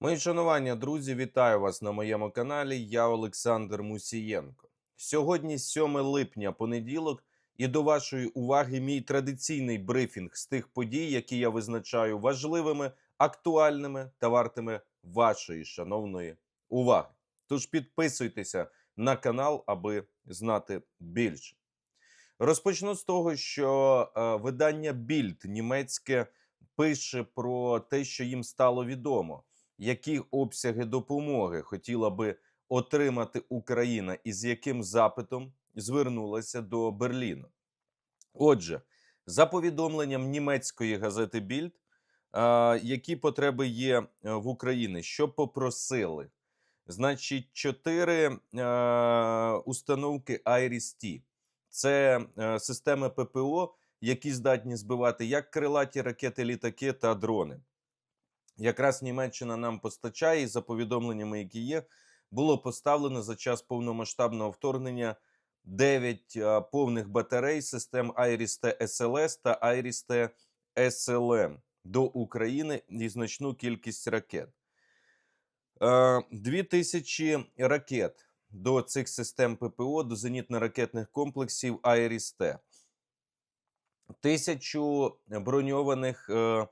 Мої шанування, друзі, вітаю вас на моєму каналі. Я Олександр Мусієнко. Сьогодні 7 липня, понеділок, і до вашої уваги мій традиційний брифінг з тих подій, які я визначаю важливими, актуальними та вартими вашої шановної уваги. Тож підписуйтеся на канал, аби знати більше. Розпочну з того, що е, видання Більд німецьке пише про те, що їм стало відомо які обсяги допомоги хотіла би отримати Україна і з яким запитом звернулася до Берліну. Отже, за повідомленням німецької газети Більд, які потреби є е, в Україні, що попросили? Значить, чотири е, установки IRIS-T. Це е, системи ППО, які здатні збивати як крилаті ракети, літаки та дрони якраз Німеччина нам постачає, і за повідомленнями, які є, було поставлено за час повномасштабного вторгнення 9 а, повних батарей систем IRIS-T SLS та IRIS-T SLM до України і значну кількість ракет. Е, Дві тисячі ракет до цих систем ППО, до зенітно-ракетних комплексів IRIS-T. Тисячу броньованих е,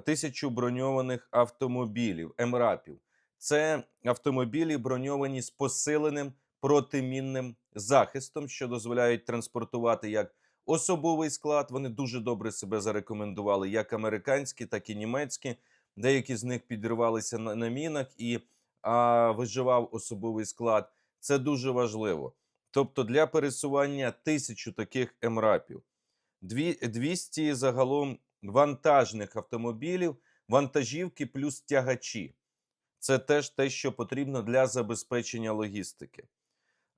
тисячу броньованих автомобілів, МРАПів. Це автомобілі броньовані з посиленим протимінним захистом, що дозволяють транспортувати як особовий склад. Вони дуже добре себе зарекомендували, як американські, так і німецькі. Деякі з них підривалися на, на мінах і а, виживав особовий склад. Це дуже важливо. Тобто для пересування тисячу таких МРАПів. 200 загалом вантажних автомобілів, вантажівки плюс тягачі. Це теж те, що потрібно для забезпечення логістики.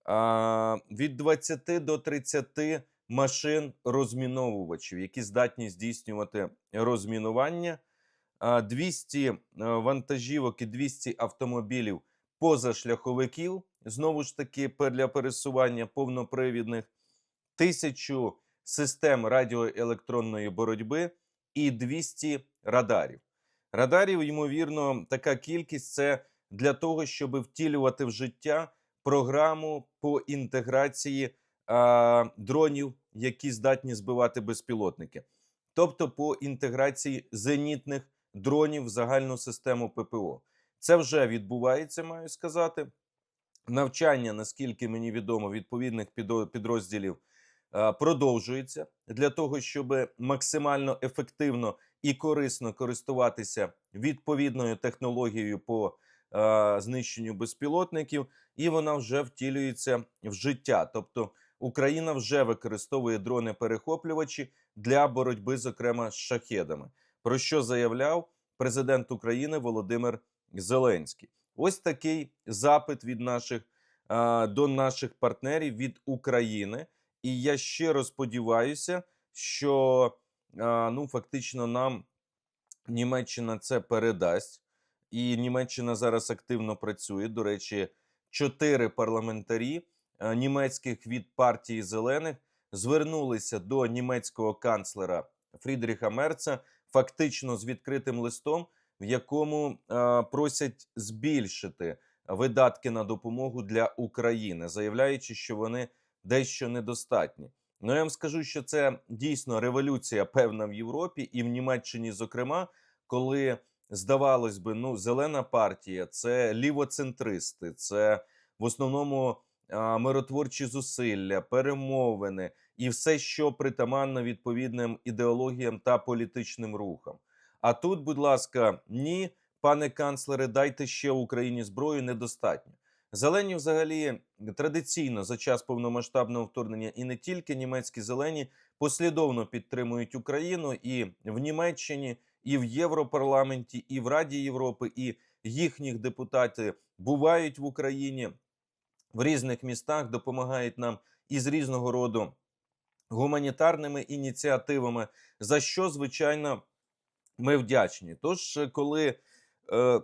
А, Від 20 до 30 машин розміновувачів, які здатні здійснювати розмінування. 200 е, вантажівок і 200 автомобілів позашляховиків, знову ж таки, для пересування повнопривідних, тисячу систем радіоелектронної боротьби і 200 радарів. Радарів, ймовірно, така кількість це для того, щоб втілювати в життя програму по інтеграції а, дронів, які здатні збивати безпілотники, тобто по інтеграції зенітних дронів в загальну систему ППО. Це вже відбувається, маю сказати. Навчання, наскільки мені відомо, відповідних підрозділів продовжується для того, щоб максимально ефективно і корисно користуватися відповідною технологією по е, знищенню безпілотників, і вона вже втілюється в життя. Тобто Україна вже використовує дрони-перехоплювачі для боротьби, зокрема з шахедами, про що заявляв президент України Володимир Зеленський. Ось такий запит від наших е, до наших партнерів від України. І я щиро сподіваюся, що ну фактично нам Німеччина це передасть, і Німеччина зараз активно працює. До речі, чотири парламентарі німецьких від партії зелених звернулися до німецького канцлера Фрідріха Мерца, фактично з відкритим листом, в якому просять збільшити видатки на допомогу для України, заявляючи, що вони дещо недостатні. Ну я вам скажу, що це дійсно революція певна в Європі і в Німеччині, зокрема, коли здавалось би, ну зелена партія, це лівоцентристи, це в основному а, миротворчі зусилля, перемовини і все, що притаманно відповідним ідеологіям та політичним рухам. А тут, будь ласка, ні, пане канцлере, дайте ще Україні зброю недостатньо. Зелені, взагалі, традиційно за час повномасштабного вторгнення і не тільки німецькі зелені послідовно підтримують Україну і в Німеччині, і в Європарламенті, і в Раді Європи, і їхніх депутати бувають в Україні в різних містах, допомагають нам із різного роду гуманітарними ініціативами, за що звичайно ми вдячні. Тож, коли е,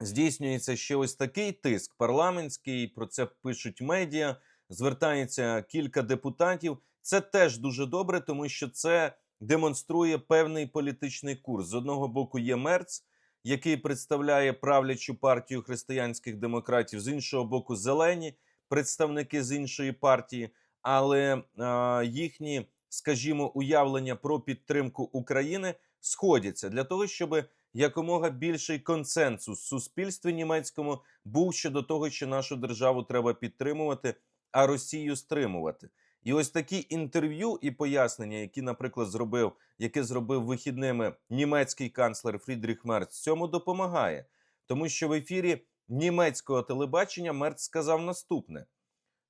здійснюється ще ось такий тиск парламентський. Про це пишуть медіа. Звертається кілька депутатів. Це теж дуже добре, тому що це демонструє певний політичний курс. З одного боку є Мерц, який представляє правлячу партію християнських демократів, з іншого боку, зелені представники з іншої партії, але е, їхні, скажімо, уявлення про підтримку України сходяться для того, щоб якомога більший консенсус в суспільстві німецькому був щодо того, що нашу державу треба підтримувати, а Росію стримувати. І ось такі інтерв'ю і пояснення, які, наприклад, зробив, яке зробив вихідними німецький канцлер Фрідріх Мерц, цьому допомагає, тому що в ефірі німецького телебачення Мерц сказав наступне: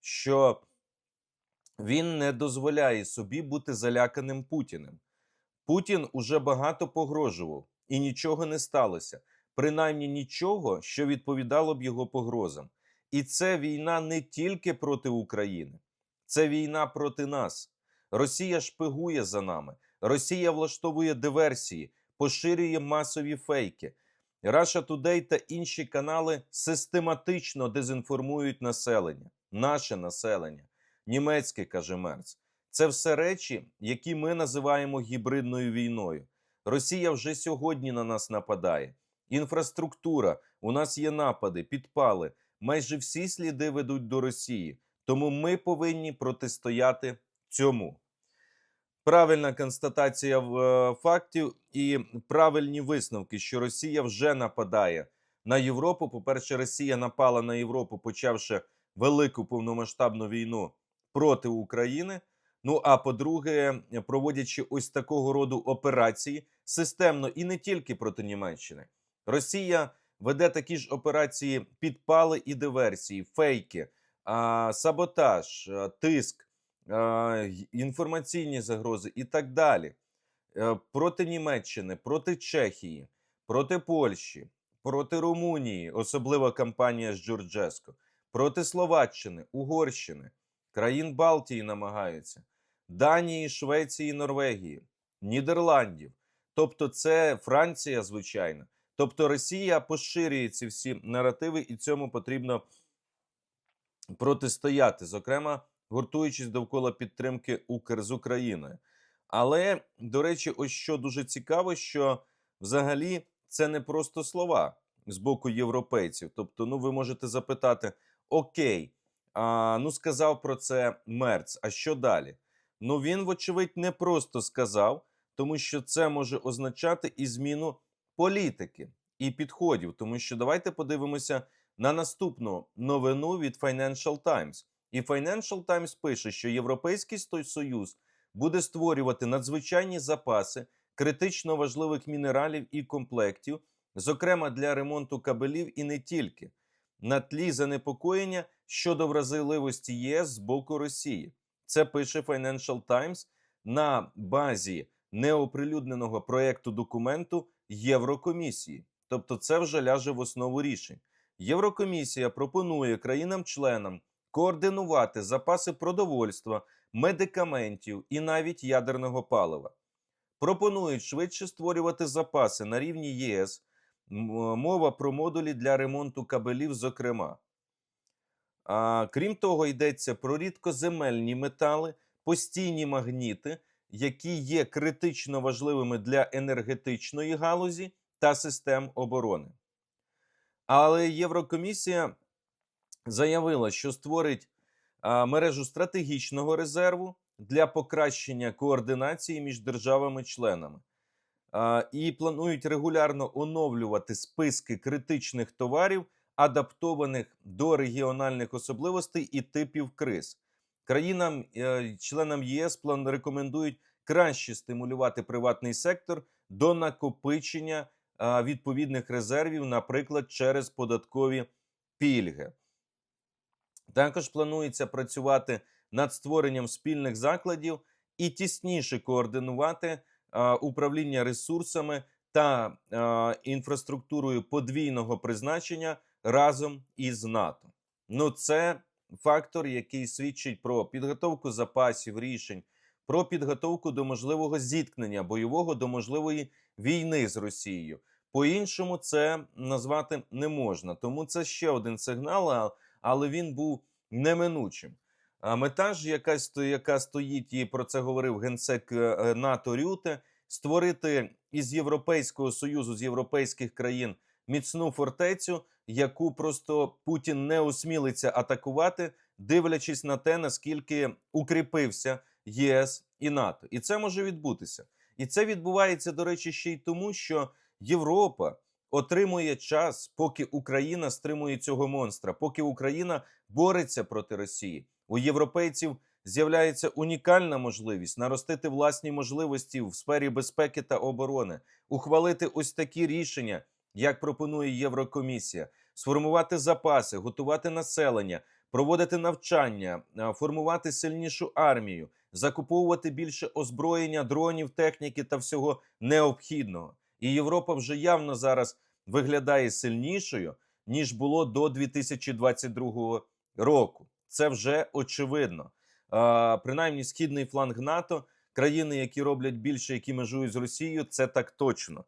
що він не дозволяє собі бути заляканим Путіним. Путін уже багато погрожував, і нічого не сталося. Принаймні нічого, що відповідало б його погрозам. І це війна не тільки проти України, це війна проти нас. Росія шпигує за нами, Росія влаштовує диверсії, поширює масові фейки. Russia Today та інші канали систематично дезінформують населення, наше населення, німецьке каже Мерц. Це все речі, які ми називаємо гібридною війною. Росія вже сьогодні на нас нападає. Інфраструктура, у нас є напади, підпали. Майже всі сліди ведуть до Росії. Тому ми повинні протистояти цьому. Правильна констатація е, фактів і правильні висновки, що Росія вже нападає на Європу. По-перше, Росія напала на Європу, почавши велику повномасштабну війну проти України. Ну а по-друге, проводячи ось такого роду операції системно і не тільки проти Німеччини, Росія веде такі ж операції підпали і диверсії, фейки, саботаж, а, тиск, інформаційні загрози і так далі. Е, Проти Німеччини, проти Чехії, проти Польщі, проти Румунії, особлива кампанія з Джорджеско, проти Словаччини, Угорщини, країн Балтії намагаються, Данії, Швеції, Норвегії, Нідерландів. Тобто, це Франція, звичайно. Тобто Росія поширює ці всі наративи, і цьому потрібно протистояти, зокрема, гуртуючись довкола підтримки Укр з Україною. Але, до речі, ось що дуже цікаво, що взагалі це не просто слова з боку європейців. Тобто, ну ви можете запитати: Окей, а, ну сказав про це Мерц, а що далі? Ну він, вочевидь, не просто сказав, тому що це може означати і зміну політики і підходів. Тому що давайте подивимося на наступну новину від Financial Times. І Financial Times пише, що Європейський Союз буде створювати надзвичайні запаси критично важливих мінералів і комплектів, зокрема для ремонту кабелів і не тільки, на тлі занепокоєння щодо вразливості ЄС з боку Росії. Це пише Financial Times на базі неоприлюдненого проєкту документу Єврокомісії. Тобто, це вже ляже в основу рішень. Єврокомісія пропонує країнам-членам координувати запаси продовольства, медикаментів і навіть ядерного палива. Пропонують швидше створювати запаси на рівні ЄС. Мова про модулі для ремонту кабелів, зокрема. А, крім того, йдеться про рідкоземельні метали, постійні магніти, які є критично важливими для енергетичної галузі та систем оборони. Але Єврокомісія заявила, що створить а, мережу стратегічного резерву для покращення координації між державами-членами. І планують регулярно оновлювати списки критичних товарів, адаптованих до регіональних особливостей і типів криз. Країнам, е, членам ЄС, план рекомендують краще стимулювати приватний сектор до накопичення відповідних резервів, наприклад, через податкові пільги. Також планується працювати над створенням спільних закладів і тісніше координувати управління ресурсами та інфраструктурою подвійного призначення разом із НАТО. Ну, це фактор, який свідчить про підготовку запасів рішень, про підготовку до можливого зіткнення бойового до можливої війни з Росією. По-іншому це назвати не можна. Тому це ще один сигнал, але він був неминучим. А мета ж, яка, сто- яка стоїть, і про це говорив генсек е, НАТО Рюте, створити із Європейського союзу з європейських країн міцну фортецю, яку просто Путін не осмілиться атакувати, дивлячись на те, наскільки укріпився ЄС і НАТО. І це може відбутися. І це відбувається, до речі, ще й тому, що Європа отримує час, поки Україна стримує цього монстра, поки Україна бореться проти Росії. У європейців з'являється унікальна можливість наростити власні можливості в сфері безпеки та оборони, ухвалити ось такі рішення, як пропонує Єврокомісія, сформувати запаси, готувати населення, проводити навчання, формувати сильнішу армію, закуповувати більше озброєння, дронів, техніки та всього необхідного. І Європа вже явно зараз виглядає сильнішою ніж було до 2022 року. Це вже очевидно. А, принаймні, східний фланг НАТО, країни, які роблять більше, які межують з Росією, це так точно.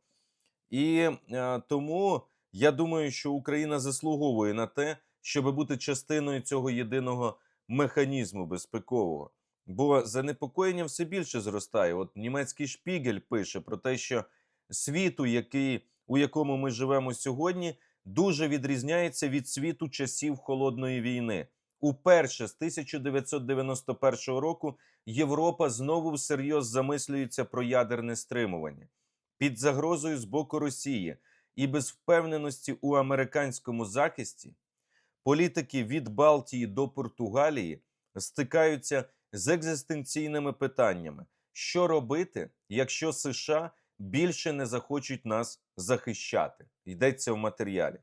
І е, тому я думаю, що Україна заслуговує на те, щоб бути частиною цього єдиного механізму безпекового. Бо занепокоєння все більше зростає. От німецький шпігель пише про те, що світу, який, у якому ми живемо сьогодні, дуже відрізняється від світу часів холодної війни. Уперше з 1991 року Європа знову всерйоз замислюється про ядерне стримування під загрозою з боку Росії і без впевненості у американському захисті. Політики від Балтії до Португалії стикаються з екзистенційними питаннями: що робити, якщо США більше не захочуть нас захищати? Йдеться в матеріалі.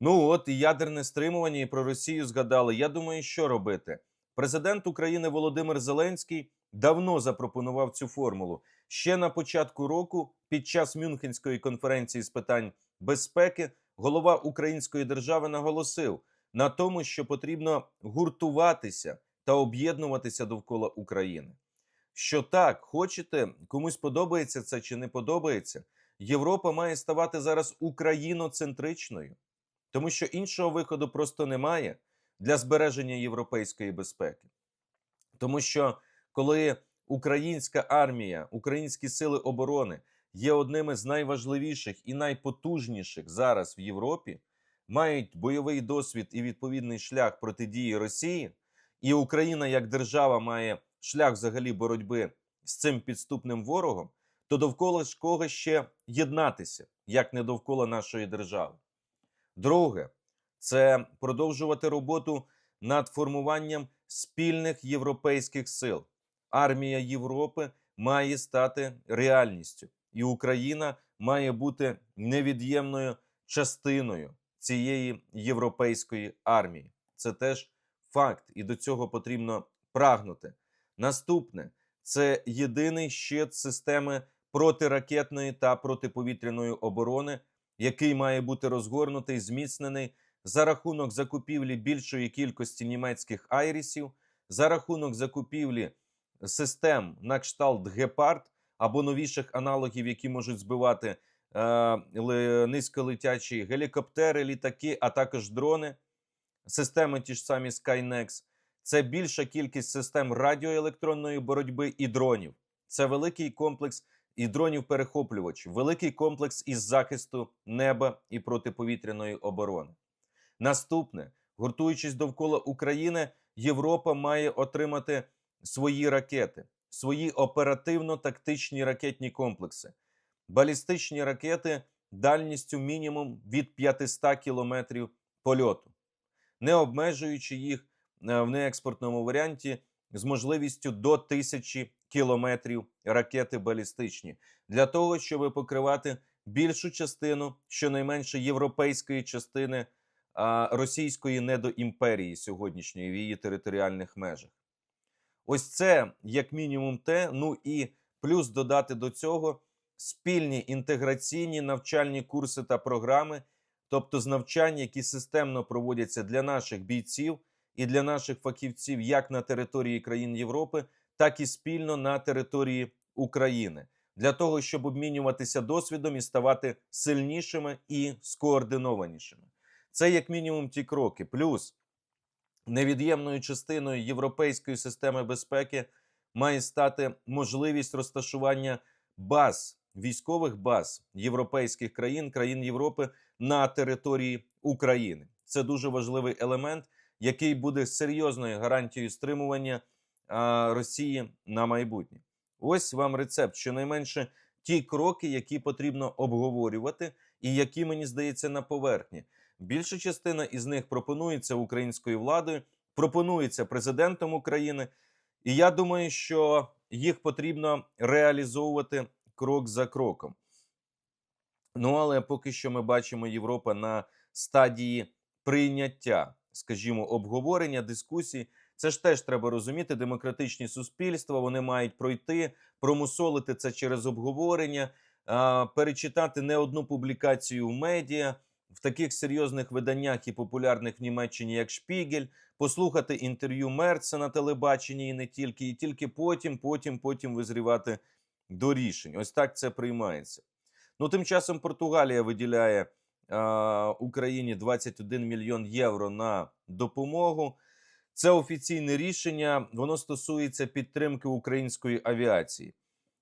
Ну от і ядерне стримування, і про Росію згадали. Я думаю, що робити. Президент України Володимир Зеленський давно запропонував цю формулу. Ще на початку року, під час Мюнхенської конференції з питань безпеки, голова Української держави наголосив на тому, що потрібно гуртуватися та об'єднуватися довкола України. Що так, хочете, комусь подобається це чи не подобається, Європа має ставати зараз україноцентричною, тому що іншого виходу просто немає для збереження європейської безпеки. Тому що коли українська армія, українські сили оборони є одними з найважливіших і найпотужніших зараз в Європі, мають бойовий досвід і відповідний шлях протидії Росії, і Україна як держава має шлях взагалі боротьби з цим підступним ворогом, то довкола ж кого ще єднатися, як не довкола нашої держави. Друге, це продовжувати роботу над формуванням спільних європейських сил. Армія Європи має стати реальністю, і Україна має бути невід'ємною частиною цієї європейської армії. Це теж факт, і до цього потрібно прагнути. Наступне це єдиний щит системи протиракетної та протиповітряної оборони, який має бути розгорнутий, зміцнений за рахунок закупівлі більшої кількості німецьких айрісів, за рахунок закупівлі систем на кшталт Гепард або новіших аналогів, які можуть збивати е, низьколетячі гелікоптери, літаки, а також дрони, системи ті ж самі Skynex. Це більша кількість систем радіоелектронної боротьби і дронів. Це великий комплекс і дронів-перехоплювачів, великий комплекс із захисту неба і протиповітряної оборони. Наступне, гуртуючись довкола України, Європа має отримати свої ракети, свої оперативно-тактичні ракетні комплекси, балістичні ракети дальністю мінімум від 500 кілометрів польоту, не обмежуючи їх е, в неекспортному варіанті з можливістю до 1000 кілометрів ракети балістичні для того, щоб покривати більшу частину, щонайменше європейської частини російської недоімперії сьогоднішньої в її територіальних межах. Ось це як мінімум те. Ну і плюс додати до цього спільні інтеграційні навчальні курси та програми, тобто з навчань, які системно проводяться для наших бійців і для наших фахівців як на території країн Європи, так і спільно на території України, для того, щоб обмінюватися досвідом і ставати сильнішими і скоординованішими. Це як мінімум ті кроки. Плюс невід'ємною частиною європейської системи безпеки має стати можливість розташування баз, військових баз європейських країн, країн Європи на території України. Це дуже важливий елемент, який буде серйозною гарантією стримування а, Росії на майбутнє. Ось вам рецепт. Щонайменше ті кроки, які потрібно обговорювати, і які мені здається на поверхні. Більша частина із них пропонується українською владою, пропонується президентом України. І я думаю, що їх потрібно реалізовувати крок за кроком. Ну але поки що ми бачимо Європа на стадії прийняття, скажімо, обговорення, дискусії. Це ж теж треба розуміти. Демократичні суспільства вони мають пройти, промусолити це через обговорення, перечитати не одну публікацію в медіа в таких серйозних виданнях і популярних в Німеччині, як Шпігель, послухати інтерв'ю Мерца на телебаченні і не тільки, і тільки потім, потім, потім визрівати до рішень. Ось так це приймається. Ну, тим часом Португалія виділяє а, Україні 21 мільйон євро на допомогу. Це офіційне рішення. Воно стосується підтримки української авіації.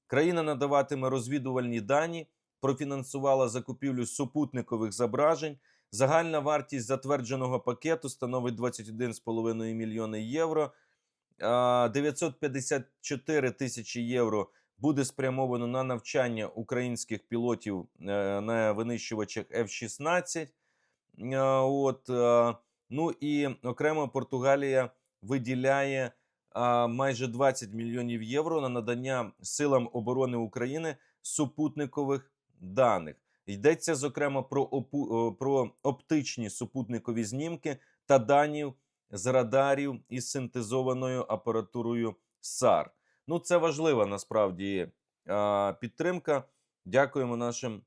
Країна надаватиме розвідувальні дані, профінансувала закупівлю супутникових зображень. Загальна вартість затвердженого пакету становить 21,5 мільйони євро. А, 954 тисячі євро буде спрямовано на навчання українських пілотів е, на винищувачах F-16. Е, От, е, ну і окремо Португалія виділяє майже 20 мільйонів євро на надання силам оборони України супутникових даних. Йдеться зокрема про опу, про оптичні супутникові знімки та дані з радарів із синтезованою апаратурою САР. Ну, це важлива насправді підтримка. Дякуємо нашим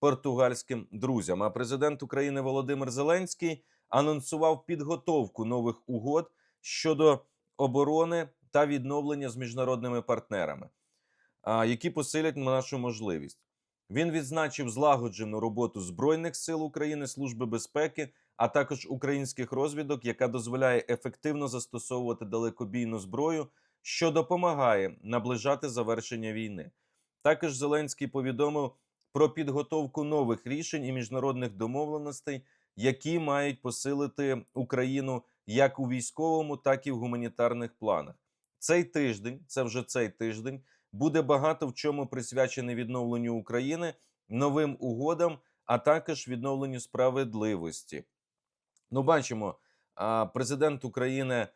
португальським друзям. А президент України Володимир Зеленський анонсував підготовку нових угод щодо оборони та відновлення з міжнародними партнерами, які посилять нашу можливість. Він відзначив злагоджену роботу Збройних сил України, Служби безпеки, а також українських розвідок, яка дозволяє ефективно застосовувати далекобійну зброю, що допомагає наближати завершення війни. Також Зеленський повідомив про підготовку нових рішень і міжнародних домовленостей, які мають посилити Україну як у військовому, так і в гуманітарних планах. Цей тиждень, це вже цей тиждень, буде багато в чому присвячений відновленню України, новим угодам, а також відновленню справедливості. Ну, бачимо, президент України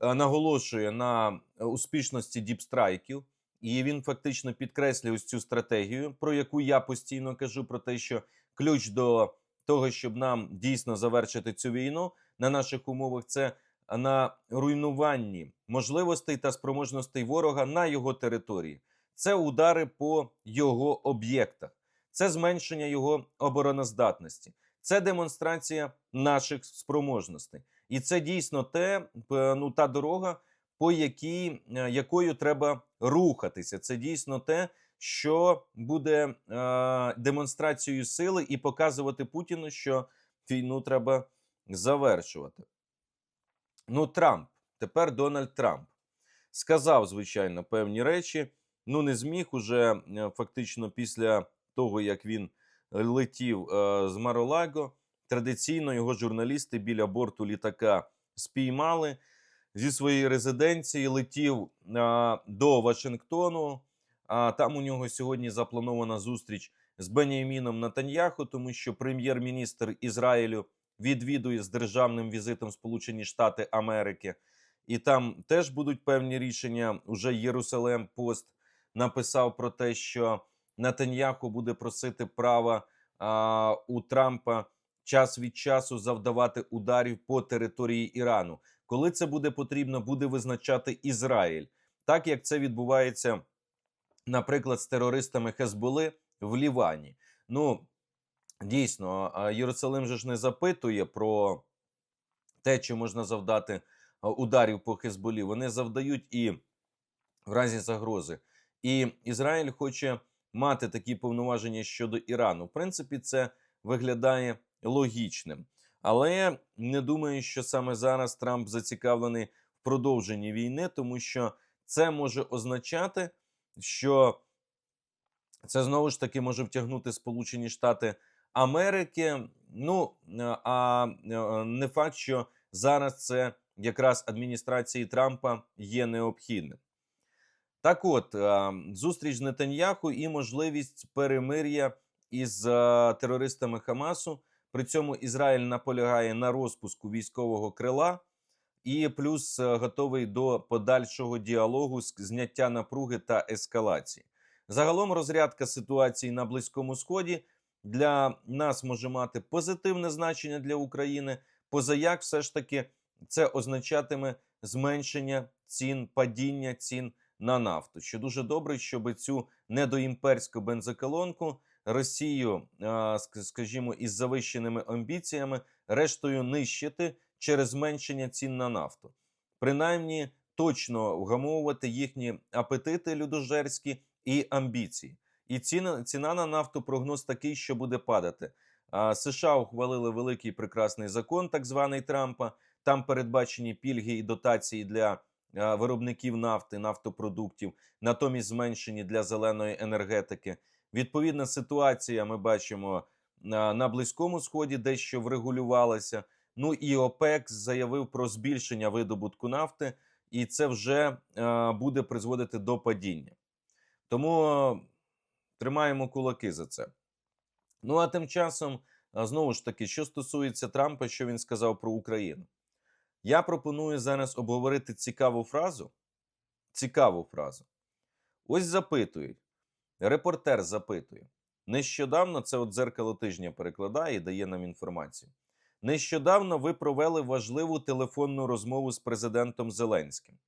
наголошує на успішності діпстрайків, і він фактично підкреслює ось цю стратегію, про яку я постійно кажу: про те, що ключ до того, щоб нам дійсно завершити цю війну на наших умовах, це на руйнуванні можливостей та спроможностей ворога на його території. Це удари по його об'єктах, це зменшення його обороноздатності, це демонстрація наших спроможностей, і це дійсно те, ну та дорога, по якій е, якою треба рухатися. Це дійсно те, що буде е, демонстрацією сили і показувати Путіну, що війну треба завершувати. Ну, Трамп, тепер Дональд Трамп сказав, звичайно, певні речі. Ну, не зміг уже е, фактично після того, як він летів е, з Маролаго. Традиційно його журналісти біля борту літака спіймали зі своєї резиденції, летів е, до Вашингтону. А там у нього сьогодні запланована зустріч з Беніаміном Натаньяху, тому що прем'єр-міністр Ізраїлю відвідує з державним візитом Сполучені Штати Америки, і там теж будуть певні рішення. Уже Єрусалем Пост написав про те, що Натаньяху буде просити права а, у Трампа час від часу завдавати ударів по території Ірану. Коли це буде потрібно, буде визначати Ізраїль, так як це відбувається, наприклад, з терористами Хезболи в Лівані. Ну дійсно, Єрусалим же ж не запитує про те, чи можна завдати ударів по Хезболі. Вони завдають і в разі загрози. І Ізраїль хоче мати такі повноваження щодо Ірану. В принципі, це виглядає логічним. Але не думаю, що саме зараз Трамп зацікавлений в продовженні війни, тому що це може означати, що Це знову ж таки може втягнути Сполучені Штати Америки. Ну е, а е, не факт, що зараз це якраз адміністрації Трампа є необхідним. Так от, е, зустріч з Нетаньяху і можливість перемир'я із терористами Хамасу. При цьому Ізраїль наполягає на розпуску військового крила і плюс готовий до подальшого діалогу з зняття напруги та ескалації. Загалом розрядка ситуації на Близькому Сході для нас може мати позитивне значення для України. Позаяк, все ж таки, це означатиме зменшення цін, падіння цін на нафту. Що дуже добре, щоб цю недоімперську бензоколонку Росію, скажімо, із завищеними амбіціями, рештою нищити через зменшення цін на нафту. Принаймні, точно вгамовувати їхні апетити людожерські і амбіції. І ціна, ціна на нафту прогноз такий, що буде падати. А, США ухвалили великий прекрасний закон, так званий Трампа. Там передбачені пільги і дотації для а, виробників нафти, нафтопродуктів, натомість зменшені для зеленої енергетики. Відповідна ситуація ми бачимо на, на Близькому Сході, дещо врегулювалася. Ну і ОПЕК заявив про збільшення видобутку нафти, і це вже е, буде призводити до падіння. Тому тримаємо кулаки за це. Ну а тим часом, знову ж таки, що стосується Трампа, що він сказав про Україну, я пропоную зараз обговорити цікаву фразу. Цікаву фразу. Ось запитують. Репортер запитує. Нещодавно це от дзеркало тижня перекладає і дає нам інформацію. Нещодавно ви провели важливу телефонну розмову з президентом Зеленським.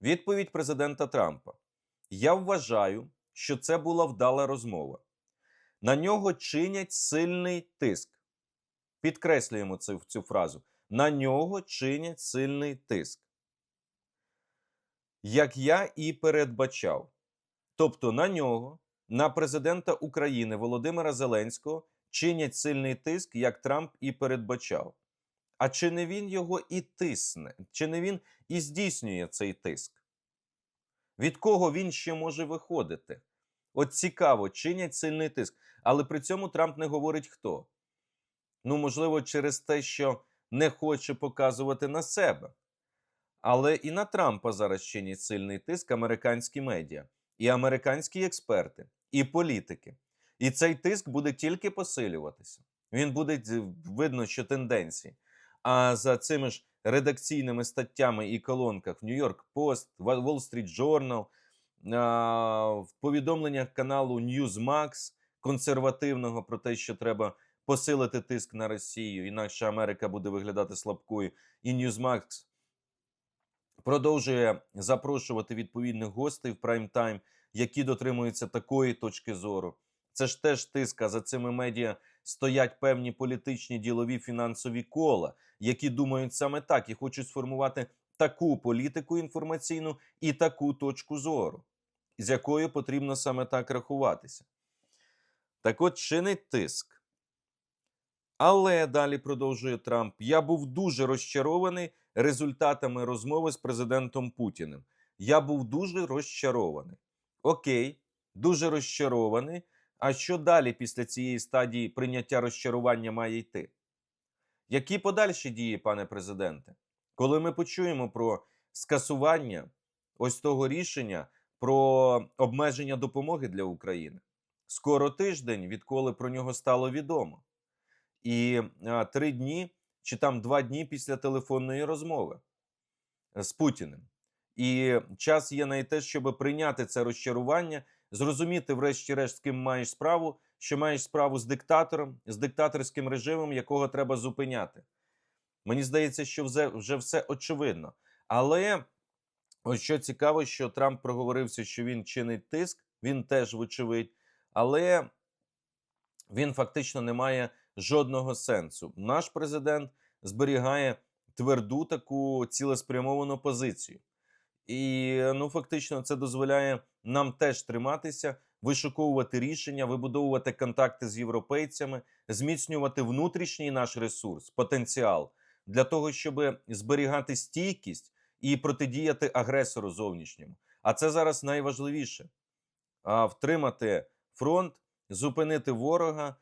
Відповідь президента Трампа: Я вважаю, що це була вдала розмова. На нього чинять сильний тиск. Підкреслюємо цю, цю фразу. На нього чинять сильний тиск. Як я і передбачав. Тобто на нього, на президента України Володимира Зеленського чинять сильний тиск, як Трамп і передбачав. А чи не він його і тисне? Чи не він і здійснює цей тиск? Від кого він ще може виходити? От цікаво, чинять сильний тиск. Але при цьому Трамп не говорить хто. Ну, можливо, через те, що не хоче показувати на себе. Але і на Трампа зараз чинять сильний тиск американські медіа, і американські експерти, і політики. І цей тиск буде тільки посилюватися. Він буде видно, що тенденції. А за цими ж редакційними статтями і колонках в Нью-Йорк Пост, Wall Street Journal, в повідомленнях каналу Newsmax консервативного про те, що треба посилити тиск на Росію, інакше Америка буде виглядати слабкою. І Newsmax продовжує запрошувати відповідних гостей в прайм-тайм, які дотримуються такої точки зору. Це ж теж тиска за цими медіа стоять певні політичні, ділові, фінансові кола, які думають саме так і хочуть сформувати таку політику інформаційну і таку точку зору, з якою потрібно саме так рахуватися. Так от чинить тиск. Але далі продовжує Трамп. Я був дуже розчарований результатами розмови з президентом Путіним. Я був дуже розчарований. Окей, дуже розчарований. А що далі після цієї стадії прийняття розчарування має йти? Які подальші дії, пане президенте? Коли ми почуємо про скасування ось того рішення про обмеження допомоги для України? Скоро тиждень, відколи про нього стало відомо. І а, три дні чи там два дні після телефонної розмови з Путіним. І час є на те, щоб прийняти це розчарування, зрозуміти, врешті-решт, з ким маєш справу, що маєш справу з диктатором, з диктаторським режимом, якого треба зупиняти. Мені здається, що вже, все очевидно. Але ось що цікаво, що Трамп проговорився, що він чинить тиск, він теж вочевидь, але він фактично не має жодного сенсу. Наш президент зберігає тверду таку цілеспрямовану позицію. І ну, фактично, це дозволяє нам теж триматися, вишуковувати рішення, вибудовувати контакти з європейцями, зміцнювати внутрішній наш ресурс, потенціал для того, щоб зберігати стійкість і протидіяти агресору зовнішньому. А це зараз найважливіше втримати фронт, зупинити ворога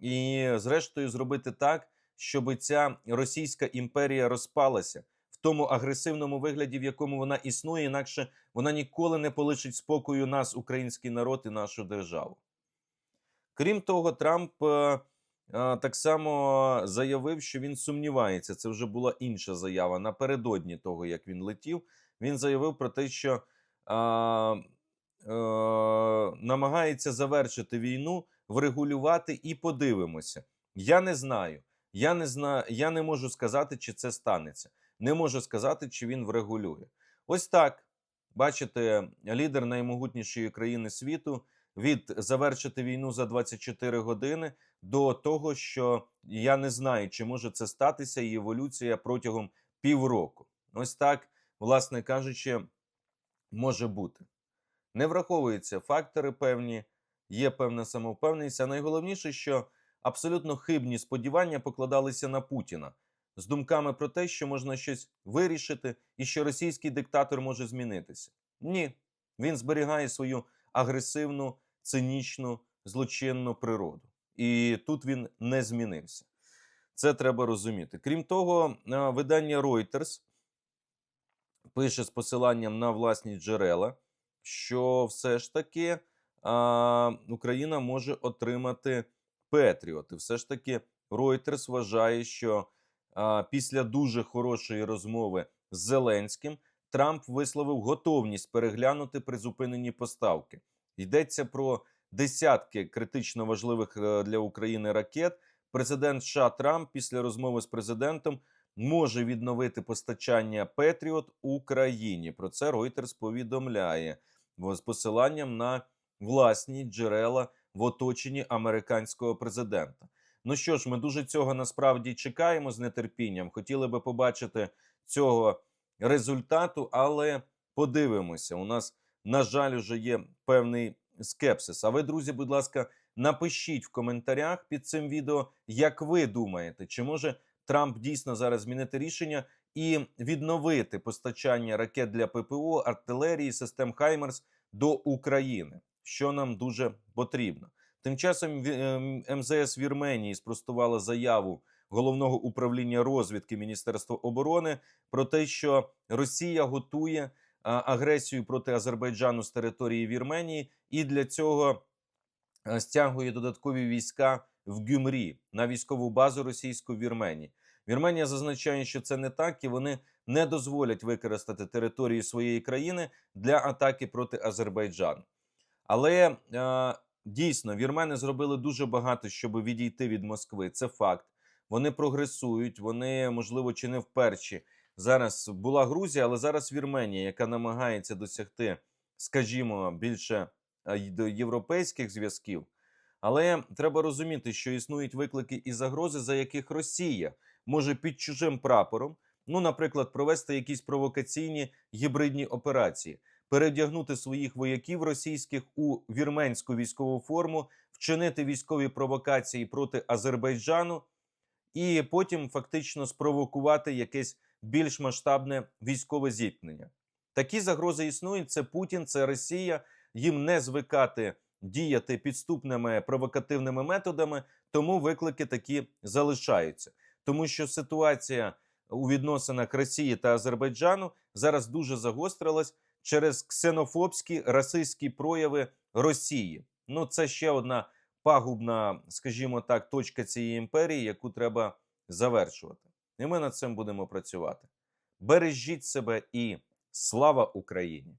і, зрештою, зробити так, щоб ця Російська імперія розпалася в тому агресивному вигляді, в якому вона існує, інакше вона ніколи не полишить спокою нас, український народ і нашу державу. Крім того, Трамп е, е, так само заявив, що він сумнівається. Це вже була інша заява напередодні того, як він летів. Він заявив про те, що е, е, намагається завершити війну, врегулювати і подивимося. Я не знаю. Я не знаю, я не можу сказати, чи це станеться. Не можу сказати, чи він врегулює. Ось так. Бачите, лідер наймогутнішої країни світу від завершити війну за 24 години до того, що я не знаю, чи може це статися і еволюція протягом півроку. Ось так, власне кажучи, може бути. Не враховуються фактори певні, є певна самовпевненість. А найголовніше, що абсолютно хибні сподівання покладалися на Путіна з думками про те, що можна щось вирішити і що російський диктатор може змінитися. Ні, він зберігає свою агресивну, цинічну, злочинну природу. І тут він не змінився. Це треба розуміти. Крім того, е, видання Reuters пише з посиланням на власні джерела, що все ж таки а, Україна може отримати Петріот. І все ж таки Reuters вважає, що після дуже хорошої розмови з Зеленським Трамп висловив готовність переглянути призупинені поставки. Йдеться про десятки критично важливих е, для України ракет. Президент США Трамп після розмови з президентом може відновити постачання Петріот Україні. Про це Reuters повідомляє з посиланням на власні джерела в оточенні американського президента. Ну що ж, ми дуже цього насправді чекаємо з нетерпінням. Хотіли би побачити цього результату, але подивимося. У нас, на жаль, вже є певний скепсис. А ви, друзі, будь ласка, напишіть в коментарях під цим відео, як ви думаєте, чи може Трамп дійсно зараз змінити рішення і відновити постачання ракет для ППО, артилерії, систем Хаймерс до України, що нам дуже потрібно. Тим часом ем, МЗС Вірменії спростувала заяву головного управління розвідки Міністерства оборони про те, що Росія готує агресію проти Азербайджану з території Вірменії, і для цього е, стягує додаткові війська в Гюмрі на військову базу російську в Вірменії. Вірменія зазначає, що це не так, і вони не дозволять використати територію своєї країни для атаки проти Азербайджану. Але е, дійсно вірмени зробили дуже багато, щоб відійти від Москви. Це факт. Вони прогресують, вони, можливо, чи не вперше. Зараз була Грузія, але зараз Вірменія, яка намагається досягти, скажімо, більше до європейських зв'язків. Але треба розуміти, що існують виклики і загрози, за яких Росія може під чужим прапором, ну, наприклад, провести якісь провокаційні гібридні операції, передягнути своїх вояків російських у вірменську військову форму, вчинити військові провокації проти Азербайджану, і потім фактично спровокувати якесь більш масштабне військове зіткнення. Такі загрози існують. Це Путін, це Росія. Їм не звикати діяти підступними провокативними методами, тому виклики такі залишаються. Тому що ситуація у відносинах Росії та Азербайджану зараз дуже загострилась через ксенофобські расистські прояви Росії. Ну, це ще одна пагубна, скажімо так, точка цієї імперії, яку треба завершувати. І ми над цим будемо працювати. Бережіть себе і слава Україні!